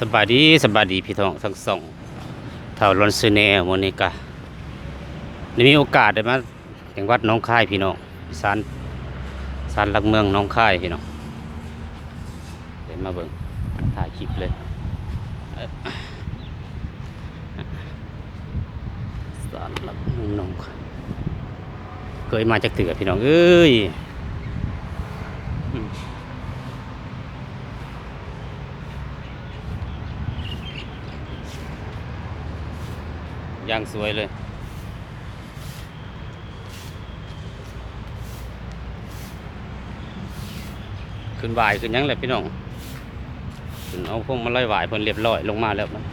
สบายดีสบายดีพี่น้องทั้งสองเท่าลอนซูเนลโมนิกาได้มีโอกาสได้มาจังหวัดน้องค่ายพี่น้องสารสารหลักเมืองน้องค่ายพี่น้องเดี๋ยวมาเบิ่งถ่ายคลิปเลยสารหลักเมืองน้องคายเคยมาจากเถือพี่น้องเอ้ย ย่างสวยเลย ขึ้นบ่ายขึ้นยังแหละพี่น้องขึ้นเอาพวกมาไล่หวายเพิ่นเรียบร้อยลงมาแล้วมัน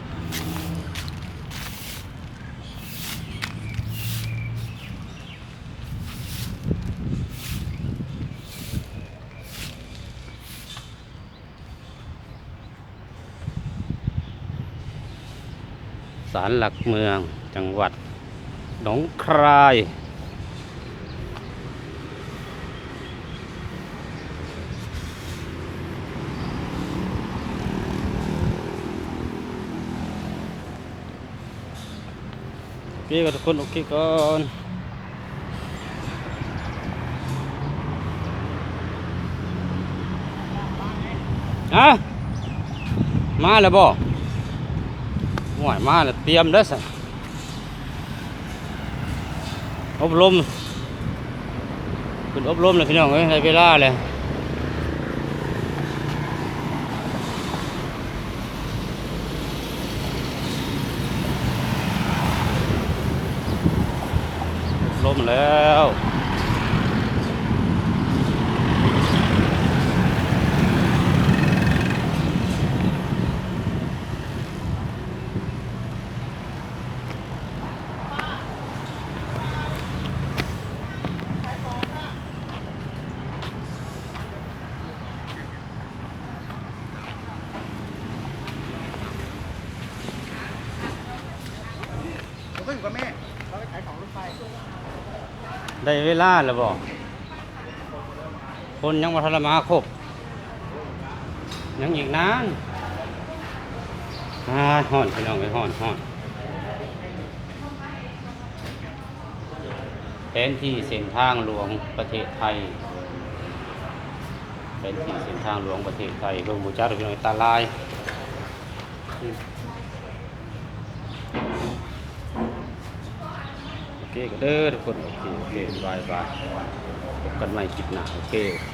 าลหลักเมือง จังหวัดหนองคายโอเคก่อนทุกคนโอเคก่อนอะมาแล้วบ่ห่วยมาแล้วเตรียมแล้วสิ อบรมเป็นอบรมเลยพี่น้องเอ้ยไรเวลาเลยอบรมแล้ว ก็อยู่กับแม่เราไปขายของรถไฟได้เวลาแล้วบ่คนยังมาทรมาครบยังอีกนานอ่าห่อนพี่น้องไปห่อนห่อนแผนที่เส้นทางหลวงประเทศไทยแผนที่เส้นทางหลวงประเทศไทยเบิ่งบูจักพี่น้องตาลายอืมโอ เคก็เด้อทุกคน โอเค โอเคบายบายพบกันใหม่คลิปหน้า โอเค โอเค